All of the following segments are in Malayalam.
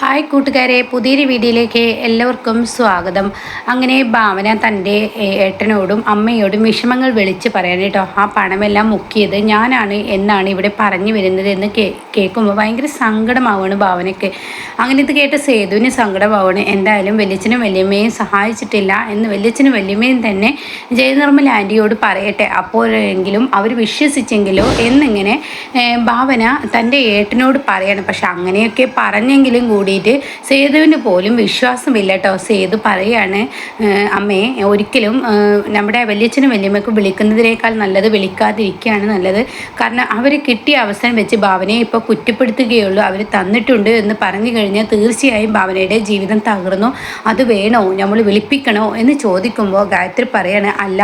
ഹായ് കൂട്ടുകാരെ പുതിയൊരു വീഡിയോയിലേക്ക് എല്ലാവർക്കും സ്വാഗതം. അങ്ങനെ ഭാവന തന്റെ ഏട്ടനോടും അമ്മയോടും വിഷമങ്ങൾ വിളിച്ച് പറയാൻ കേട്ടോ ആ പണമെല്ലാം മുക്കിയത് ഞാനാണ് എന്നാണ് ഇവിടെ പറഞ്ഞു വരുന്നത് എന്ന് കേ കേൾക്കുമ്പോൾ ഭയങ്കര സങ്കടമാവാണ് ഭാവനയ്ക്ക്. അങ്ങനെ ഇത് കേട്ട സേതുവിന് സങ്കടമാവാണ് എന്തായാലും വലിയച്ഛനും വലിയമ്മയും സഹായിച്ചിട്ടില്ല എന്ന് വലിയച്ഛനും വലിയമ്മയും തന്നെ ജയനിർമ്മല ആന്റിയോട് പറയട്ടെ അപ്പോഴെങ്കിലും അവർ വിശ്വസിച്ചെങ്കിലോ എന്നിങ്ങനെ ഭാവന തന്റെ ഏട്ടനോട് പറയാണ്. പക്ഷെ അങ്ങനെയൊക്കെ പറഞ്ഞെങ്കിലും കൂടിയിട്ട് സേതുവിന് പോലും വിശ്വാസമില്ല കേട്ടോ സേതു പറയാണ് അമ്മേ ഒരിക്കലും നമ്മുടെ വല്യച്ഛനും വല്യമ്മയ്ക്കും വിളിക്കുന്നതിനേക്കാൾ നല്ലത് വിളിക്കാതിരിക്കുകയാണ് നല്ലത്. കാരണം അവർ കിട്ടിയ അവസരം വെച്ച് ഭാവനയെ ഇപ്പോൾ കുറ്റപ്പെടുത്തുകയുള്ളൂ. അവർ തന്നിട്ടുണ്ട് എന്ന് പറഞ്ഞു കഴിഞ്ഞാൽ തീർച്ചയായും ഭാവനയുടെ ജീവിതം തകർന്നു. അത് വേണോ? നമ്മൾ വിളിപ്പിക്കണോ? എന്ന് ചോദിക്കുമ്പോൾ ഗായത്രി പറയാണ് അല്ല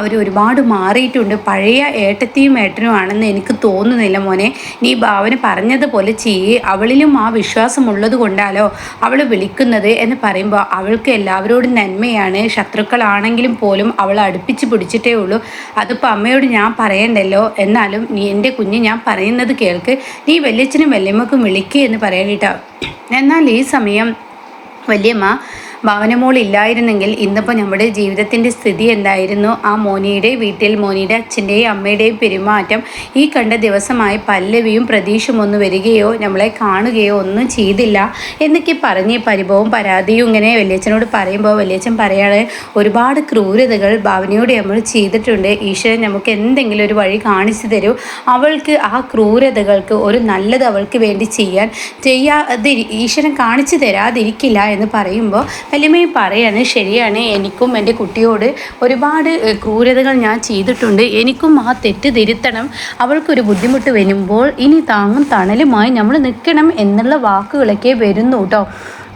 അവർ ഒരുപാട് മാറിയിട്ടുണ്ട്. പഴയ ഏട്ടത്തിയും ഏട്ടനും ആണെന്ന് എനിക്ക് തോന്നുന്നില്ല മോനെ. നീ ഭാവന പറഞ്ഞതുപോലെ ചെയ്യേ. അവളിലും ആ വിശ്വാസമുള്ളത് കൊണ്ടാലോ അവൾ വിളിക്കുന്നത് എന്ന് പറയുമ്പോൾ അവൾക്ക് എല്ലാവരോടും നന്മയാണ്. ശത്രുക്കളാണെങ്കിലും പോലും അവൾ അടുപ്പിച്ച് പിടിച്ചിട്ടേ ഉള്ളൂ. അതിപ്പോൾ അമ്മയോട് ഞാൻ പറയണ്ടല്ലോ? എന്നാലും നീ എന്റെ കുഞ്ഞ് ഞാൻ പറയുന്നത് കേൾക്ക്. നീ വല്യച്ഛനും വല്യമ്മക്കും വിളിക്കുക എന്ന് പറയാൻ കേട്ടോ എന്നാൽ ഈ സമയം വല്യമ്മ ഭവനമോൾ ഇല്ലായിരുന്നെങ്കിൽ ഇന്നിപ്പോൾ നമ്മുടെ ജീവിതത്തിന്റെ സ്ഥിതി എന്തായിരുന്നു? ആ മോനിയുടെ വീട്ടിൽ മോനിയുടെ അച്ഛന്റെയും അമ്മയുടെയും പെരുമാറ്റം ഈ കണ്ട ദിവസമായി പല്ലവിയും പ്രതീക്ഷയും ഒന്ന് വരികയോ നമ്മളെ കാണുകയോ ഒന്നും ചെയ്തില്ല എന്നൊക്കെ പറഞ്ഞ് പരിഭവം പരാതിയും ഇങ്ങനെ വലിയച്ഛനോട് പറയുമ്പോൾ വലിയച്ഛൻ പറയാണ് ഒരുപാട് ക്രൂരതകൾ ഭാവനയോട് നമ്മൾ ചെയ്തിട്ടുണ്ട്. ഈശ്വരൻ നമുക്ക് എന്തെങ്കിലും ഒരു വഴി കാണിച്ചു തരൂ. അവൾക്ക് ആ ക്രൂരതകൾക്ക് ഒരു നല്ലത് അവൾക്ക് വേണ്ടി ചെയ്യാൻ ചെയ്യാതെ ഈശ്വരൻ കാണിച്ചു തരാതിരിക്കില്ല എന്ന് പറയുമ്പോൾ വല്യമ്മയും പറയാണ് ശരിയാണ് എനിക്കും എന്റെ കുട്ടിയോട് ഒരുപാട് ക്രൂരതകൾ ഞാൻ ചെയ്തിട്ടുണ്ട്. എനിക്കും ആ തെറ്റ് തിരുത്തണം. അവൾക്കൊരു ബുദ്ധിമുട്ട് വരുമ്പോൾ ഇനി താങ്ങും തണലുമായി നമ്മൾ നിൽക്കണം എന്നുള്ള വാക്കുകളൊക്കെ വരുന്നു കേട്ടോ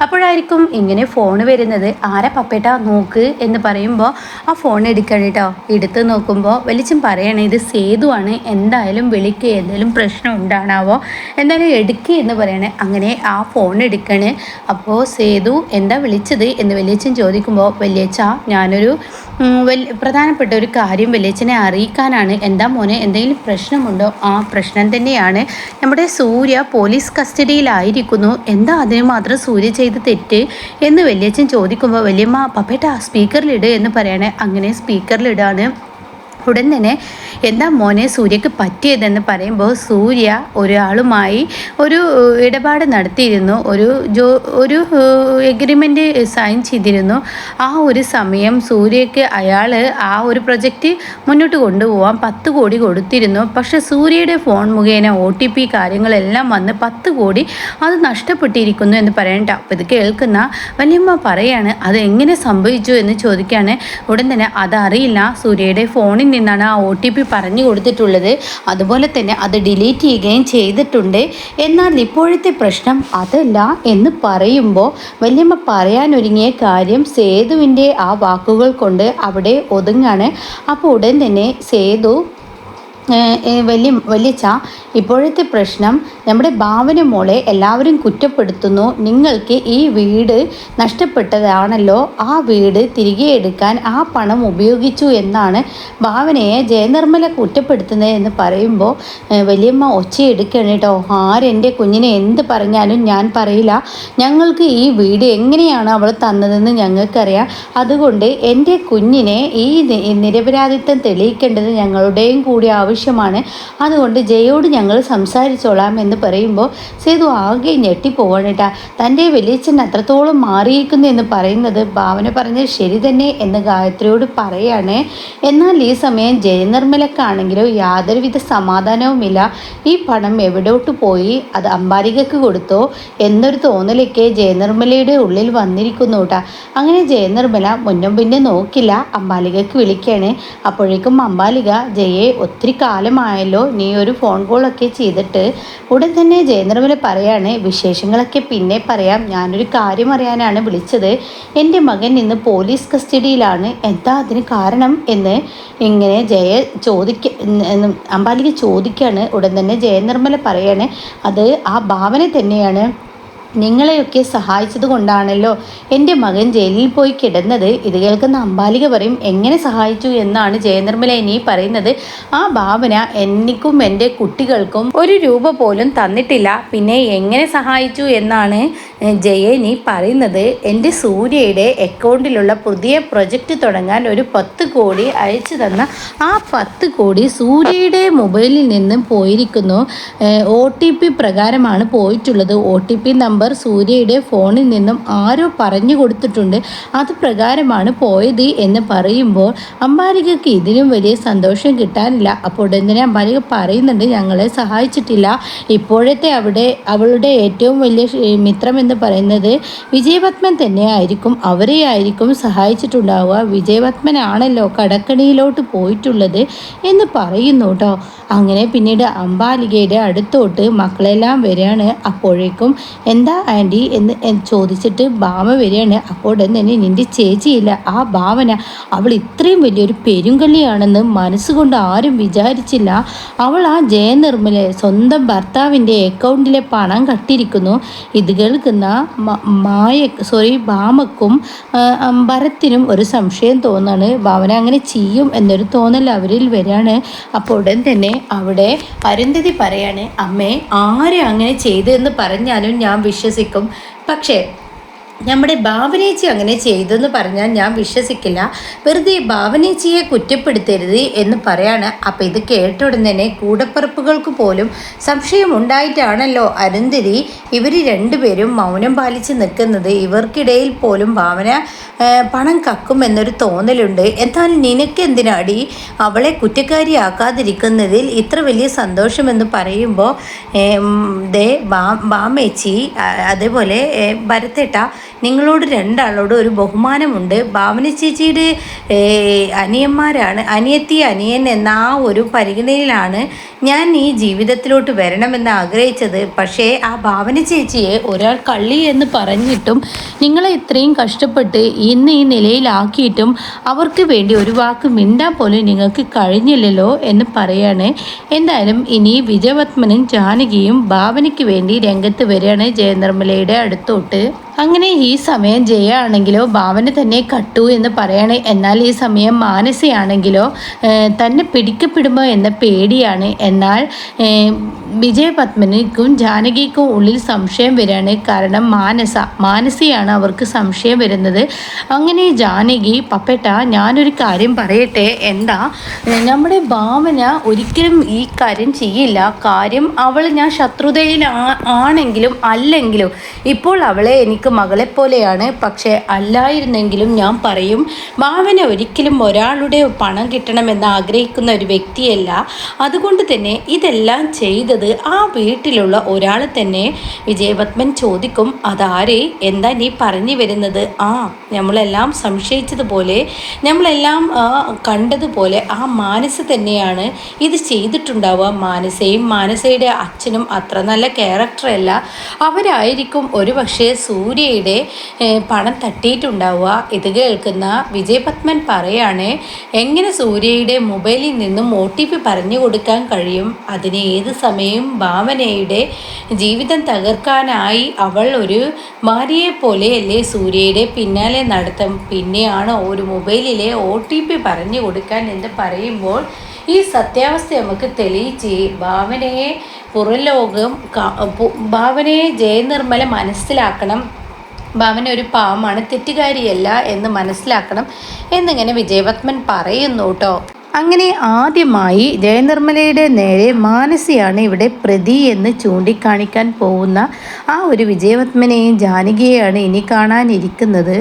അപ്പോഴായിരിക്കും ഇങ്ങനെ ഫോൺ വരുന്നത്. ആരാ പപ്പേട്ട? നോക്ക് എന്ന് പറയുമ്പോൾ ആ ഫോൺ എടുക്കണം കേട്ടോ എടുത്ത് നോക്കുമ്പോൾ വലിച്ചും പറയണേ ഇത് സേതുവാണ്. എന്തായാലും വിളിക്ക്. എന്തെങ്കിലും പ്രശ്നം ഉണ്ടാണാവോ? എന്തായാലും എടുക്ക് എന്ന് പറയണേ. അങ്ങനെ ആ ഫോൺ എടുക്കണേ. അപ്പോൾ സേതു എന്താ വിളിച്ചത്? എന്ന് വലിയച്ഛൻ ചോദിക്കുമ്പോൾ വലിയച്ഛ ഞാനൊരു പ്രധാനപ്പെട്ട ഒരു കാര്യം വലിയച്ഛനെ അറിയിക്കാനാണ്. എന്താ മോനെ എന്തെങ്കിലും പ്രശ്നമുണ്ടോ? ആ പ്രശ്നം തന്നെയാണ്. നമ്മുടെ സൂര്യ പോലീസ് കസ്റ്റഡിയിലായിരിക്കുന്നു. എന്താ അതിന് മാത്രം സൂര്യ ചെയ്ത് തെറ്റ് എന്ന് വലിയച്ഛൻ ചോദിക്കുമ്പോൾ വലിയമ്മ പപ്പേട്ട സ്പീക്കറിലിട് എന്ന് പറയണേ. അങ്ങനെ സ്പീക്കറിലിടാണ് ഉടൻ തന്നെ എന്താ മോനെ സൂര്യക്ക് പറ്റിയതെന്ന് പറയുമ്പോൾ സൂര്യ ഒരാളുമായി ഒരു ഇടപാട് നടത്തിയിരുന്നു. ഒരു ജോ ഒരു എഗ്രിമെന്റ് സൈൻ ചെയ്തിരുന്നു. ആ ഒരു സമയം സൂര്യക്ക് അയാൾ ആ ഒരു പ്രൊജക്റ്റ് മുന്നോട്ട് കൊണ്ടുപോകാൻ പത്ത് കോടി കൊടുത്തിരുന്നു. പക്ഷെ സൂര്യയുടെ ഫോൺ മുഖേന ഒ ടി പി കാര്യങ്ങളെല്ലാം വന്ന് പത്ത് കോടി അത് നഷ്ടപ്പെട്ടിരിക്കുന്നു എന്ന് പറയണ്ട അപ്പോൾ ഇത് കേൾക്കുന്ന വലിയമ്മ പറയാണ് അത് എങ്ങനെ സംഭവിച്ചു? എന്ന് ചോദിക്കുകയാണ് ഉടൻ തന്നെ അതറിയില്ല. സൂര്യയുടെ ഫോണിൽ നിന്നാണ് ആ ഒ ടി പി പറഞ്ഞു കൊടുത്തിട്ടുള്ളത്. അതുപോലെ തന്നെ അത് ഡിലീറ്റ് ചെയ്യുകയും ചെയ്തിട്ടുണ്ട്. എന്നാൽ ഇപ്പോഴത്തെ പ്രശ്നം അതല്ല എന്ന് പറയുമ്പോൾ വല്യമ്മ പറയാനൊരുങ്ങിയ കാര്യം സേതുവിന്റെ ആ വാക്കുകൾ കൊണ്ട് അവിടെ ഒതുങ്ങാണ്. അപ്പോൾ ഉടൻ തന്നെ സേതു വലിയ വലിയച്ച ഇപ്പോഴത്തെ പ്രശ്നം നമ്മുടെ ഭാവന മോളെ എല്ലാവരും കുറ്റപ്പെടുത്തുന്നു. നിങ്ങൾക്ക് ഈ വീട് നഷ്ടപ്പെട്ടതാണല്ലോ. ആ വീട് തിരികെ എടുക്കാൻ ആ പണം ഉപയോഗിച്ചു എന്നാണ് ഭാവനയെ ജയനിർമ്മല കുറ്റപ്പെടുത്തുന്നത് എന്ന് പറയുമ്പോൾ വലിയമ്മ ഒച്ചയെടുക്കണം കേട്ടോ. ആരെന്റെ കുഞ്ഞിനെ എന്ത് പറഞ്ഞാലും ഞാൻ പറയില്ല. ഞങ്ങൾക്ക് ഈ വീട് എങ്ങനെയാണ് അവൾ തന്നതെന്ന് ഞങ്ങൾക്കറിയാം. അതുകൊണ്ട് എന്റെ കുഞ്ഞിനെ ഈ നിരപരാധിത്വം തെളിയിക്കേണ്ടത് ഞങ്ങളുടെയും കൂടി ആവശ്യമാണ്. അതുകൊണ്ട് ജയോട് ഞങ്ങൾ സംസാരിച്ചോളാം എന്ന് പറയുമ്പോൾ സേതു ആകെ ഞെട്ടിപ്പോവാണേട്ടാ തന്റെ വലിയച്ഛൻ അത്രത്തോളം മാറിയിരിക്കുന്നു എന്ന് പറയുന്നത് ഭാവന പറഞ്ഞത് ശരി തന്നെ എന്ന് ഗായത്രിയോട് പറയാണ്. എന്നാൽ ഈ സമയം ജയനിർമ്മലക്കാണെങ്കിലോ യാതൊരുവിധ സമാധാനവുമില്ല. ഈ പണം എവിടോട്ട് പോയി? അത് അമ്പാരികക്ക് കൊടുത്തോ? എന്നൊരു തോന്നലൊക്കെ ജയനിർമ്മലയുടെ ഉള്ളിൽ വന്നിരിക്കുന്നു കേട്ടാ. അങ്ങനെ ജയനിർമ്മല മുന്നും പിന്നെ നോക്കില്ല. അമ്പാലികക്ക് വിളിക്കുകയാണ് അപ്പോഴേക്കും അമ്പാലിക ജയെ ഒത്തിരി കാലമായല്ലോ. നീ ഒരു ഫോൺ കോളൊക്കെ ചെയ്തിട്ട് ഉടൻ തന്നെ ജയനിർമ്മല പറയാണ്. വിശേഷങ്ങളൊക്കെ പിന്നെ പറയാം. ഞാനൊരു കാര്യം അറിയാനാണ് വിളിച്ചത്. എന്റെ മകൻ ഇന്ന് പോലീസ് കസ്റ്റഡിയിലാണ്. എന്താ അതിന് കാരണം എന്ന് ഇങ്ങനെ ജയ ചോദിക്ക അമ്പാലിക്ക് അമ്പാലിക ചോദിക്കുകയാണ് ഉടൻ തന്നെ ജയനിർമ്മല പറയാണ്. അത് ആ ഭാവന തന്നെയാണ്. നിങ്ങളെയൊക്കെ സഹായിച്ചത് കൊണ്ടാണല്ലോ എന്റെ മകൻ ജയിലിൽ പോയി കിടന്നത്. ഇത് കേൾക്കുന്ന അമ്പാലിക പറയും എങ്ങനെ സഹായിച്ചു? എന്നാണ് ജയനിർമ്മല ഇനി പറയുന്നത്. ആ ഭാവന എനിക്കും എന്റെ കുട്ടികൾക്കും ഒരു രൂപ പോലും തന്നിട്ടില്ല. പിന്നെ എങ്ങനെ സഹായിച്ചു എന്നാണ് ജയനി പറയുന്നത്. എന്റെ സൂര്യയുടെ അക്കൗണ്ടിലുള്ള പുതിയ പ്രൊജക്റ്റ് തുടങ്ങാൻ ഒരു പത്ത് കോടി അയച്ചു തന്ന ആ പത്ത് കോടി സൂര്യയുടെ മൊബൈലിൽ നിന്നും പോയിരിക്കുന്നു. ഒ പ്രകാരമാണ് പോയിട്ടുള്ളത്. ഒ ടി പി നമ്പർ സൂര്യയുടെ ഫോണിൽ നിന്നും ആരോ പറഞ്ഞു കൊടുത്തിട്ടുണ്ട്. അത് പ്രകാരമാണ് പോയത് എന്ന് പറയുമ്പോൾ അമ്പാലികക്ക് ഇതിനും വലിയ സന്തോഷം കിട്ടാനില്ല. അപ്പോൾ ഉടനെ അമ്പാലിക പറയുന്നുണ്ട്? ഞങ്ങളെ സഹായിച്ചിട്ടില്ല. ഇപ്പോഴത്തെ അവിടെ അവളുടെ ഏറ്റവും വലിയ മിത്രം എന്ന് പറയുന്നത് വിജയപത്മൻ തന്നെയായിരിക്കും. അവരെ ആയിരിക്കും സഹായിച്ചിട്ടുണ്ടാവുക. വിജയപത്മനാണല്ലോ കടക്കണിയിലോട്ട് പോയിട്ടുള്ളത് എന്ന് പറയുന്നു കേട്ടോ അങ്ങനെ പിന്നീട് അമ്പാലികയുടെ അടുത്തോട്ട് മക്കളെല്ലാം വരികയാണ്. അപ്പോഴേക്കും എന്താ ആന്റി എന്ന് ചോദിച്ചിട്ട് ഭാമ വരികയാണ്. അപ്പോൾ തന്നെ നിന്റെ ചേച്ചിയില്ല. ആ ഭാവന അവൾ ഇത്രയും വലിയൊരു പെരുങ്കള്ളിയാണെന്ന് മനസ്സുകൊണ്ട് ആരും വിചാരിച്ചില്ല. അവൾ ആ ജയനിർമ്മലെ സ്വന്തം ഭർത്താവിന്റെ അക്കൗണ്ടിലെ പണം കട്ടിരിക്കുന്നു. ഇത് കേൾക്കുന്ന മായ സോറി ഭാമക്കും ഭരത്തിനും ഒരു സംശയം തോന്നാണ്. ഭാവന അങ്ങനെ ചെയ്യും എന്നൊരു തോന്നൽ അവരിൽ വരികയാണ്. അപ്പോൾ ഉടൻ തന്നെ അവിടെ അരുന്ധതി പറയാണ് അമ്മേ ആരെ അങ്ങനെ ചെയ്തതെന്ന് പറഞ്ഞാലും ഞാൻ വിശ്വസിക്കും. പക്ഷേ നമ്മുടെ ഭാവനേച്ചി അങ്ങനെ ചെയ്തെന്ന് പറഞ്ഞാൽ ഞാൻ വിശ്വസിക്കില്ല. വെറുതെ ഭാവനേച്ചിയെ കുറ്റപ്പെടുത്തരുത് എന്ന് പറയാണ്. അപ്പം ഇത് കേട്ട ഉടനെ കൂടപ്പറപ്പുകൾക്ക് പോലും സംശയം ഉണ്ടായിട്ടാണല്ലോ അരുന്ധതി ഇവർ രണ്ടുപേരും മൗനം പാലിച്ച് നിൽക്കുന്നത്. ഇവർക്കിടയിൽ പോലും ഭാവന പണം കക്കും എന്നൊരു തോന്നലുണ്ട്. എന്നാൽ നിനക്ക് എന്തിനാടി അവളെ കുറ്റക്കാരിയാക്കാതിരിക്കുന്നതിൽ ഇത്ര വലിയ സന്തോഷമെന്ന് പറയുമ്പോൾ ദേ ബാമേച്ചി അതേപോലെ ഭരത്തേട്ട നിങ്ങളോട് രണ്ടാളോട് ഒരു ബഹുമാനമുണ്ട്. ഭാവന ചേച്ചിയുടെ അനിയന്മാരാണ്. അനിയത്തി അനിയൻ എന്ന ആ ഒരു പരിഗണനയിലാണ് ഞാൻ ഈ ജീവിതത്തിലോട്ട് വരണമെന്ന് ആഗ്രഹിച്ചത്. പക്ഷേ ആ ഭാവന ചേച്ചിയെ ഒരാൾ കള്ളി എന്ന് പറഞ്ഞിട്ടും നിങ്ങളെ ഇത്രയും കഷ്ടപ്പെട്ട് ഇന്ന് ഈ നിലയിലാക്കിയിട്ടും അവർക്ക് വേണ്ടി ഒരു വാക്ക് മിണ്ടാൻ പോലും നിങ്ങൾക്ക് കഴിഞ്ഞില്ലല്ലോ എന്ന് പറയാണ്. എന്തായാലും ഇനി വിജയപത്മനും ജാനകിയും ഭാവനയ്ക്ക് വേണ്ടി രംഗത്ത് വരികയാണ് ജയനിർമ്മലയുടെ അടുത്തോട്ട്. അങ്ങനെ ഈ സമയം ജയ ആണെങ്കിലോ ഭാവന തന്നെ കട്ടു എന്ന് പറയണേ. എന്നാൽ ഈ സമയം മാനസയാണെങ്കിലോ തന്നെ പിടിക്കപ്പെടുമോ എന്ന പേടിയാണ്. എന്നാൽ വിജയപത്മനിക്കും ജാനകിക്കും ഉള്ളിൽ സംശയം വരികയാണ്. കാരണം മാനസ മാനസയാണ് അവർക്ക് സംശയം വരുന്നത്. അങ്ങനെ ജാനകി പപ്പേട്ട ഞാനൊരു കാര്യം പറയട്ടെ. എന്താ? നമ്മുടെ ഭാവന ഒരിക്കലും ഈ കാര്യം ചെയ്യില്ല. കാര്യം അവൾ ഞാൻ ശത്രുതയിൽ ആണെങ്കിലും അല്ലെങ്കിലും ഇപ്പോൾ അവളെ എനിക്ക് മകളെ പോലെയാണ് പക്ഷേ അല്ലായിരുന്നെങ്കിലും ഞാൻ പറയും മാവന് ഒരിക്കലും ഒരാളുടെ പണം കിട്ടണമെന്ന് ആഗ്രഹിക്കുന്ന ഒരു വ്യക്തിയല്ല. അതുകൊണ്ട് തന്നെ ഇതെല്ലാം ചെയ്തത് ആ വീട്ടിലുള്ള ഒരാൾ തന്നെ. വിജയപത്മൻ ചോദിക്കും അതാരെ? എന്താ നീ പറഞ്ഞു വരുന്നത്? ആ നമ്മളെല്ലാം സംശയിച്ചതുപോലെ നമ്മളെല്ലാം കണ്ടതുപോലെ ആ മാനസ തന്നെയാണ്. ഇത് ചെയ്തിട്ടുണ്ടാവുക. മാനസയും മാനസയുടെ അച്ഛനും അത്ര നല്ല ക്യാരക്ടറല്ല അവരായിരിക്കും ഒരു പക്ഷേ സൂര്യയുടെ പണം തട്ടിയിട്ടുണ്ടാവുക. ഇത് കേൾക്കുന്ന വിജയപത്മൻ പറയാണ് എങ്ങനെ സൂര്യയുടെ മൊബൈലിൽ നിന്നും ഒ ടി പി പറഞ്ഞു കൊടുക്കാൻ കഴിയും? അതിന് ഏത് സമയവും ഭാവനയുടെ ജീവിതം തകർക്കാനായി അവൾ ഒരു ഭാര്യയെ പോലെയല്ലേ സൂര്യയുടെ പിന്നാലെ നടത്തും? പിന്നെയാണ് ഒരു മൊബൈലിലെ ഒ ടി പി പറഞ്ഞു കൊടുക്കാൻ എന്ന് പറയുമ്പോൾ ഈ സത്യാവസ്ഥ നമുക്ക് തെളിയിച്ച് ഭാവനയെ പുറലോകം ഭാവനയെ ജയനിർമ്മല മനസ്സിലാക്കണം. ഭാവന ഒരു പാവമാണ് തെറ്റുകാരിയല്ല എന്ന് മനസ്സിലാക്കണം എന്നിങ്ങനെ വിജയപത്മൻ പറയുന്നു കേട്ടോ അങ്ങനെ ആദ്യമായി ജയനിർമ്മലയുടെ നേരെ മാനസിയാണ് ഇവിടെ പ്രതി എന്ന് ചൂണ്ടിക്കാണിക്കാൻ പോകുന്ന ആ ഒരു വിജയപത്മനെയും ജാനകിയെയാണ് ഇനി കാണാനിരിക്കുന്നത്.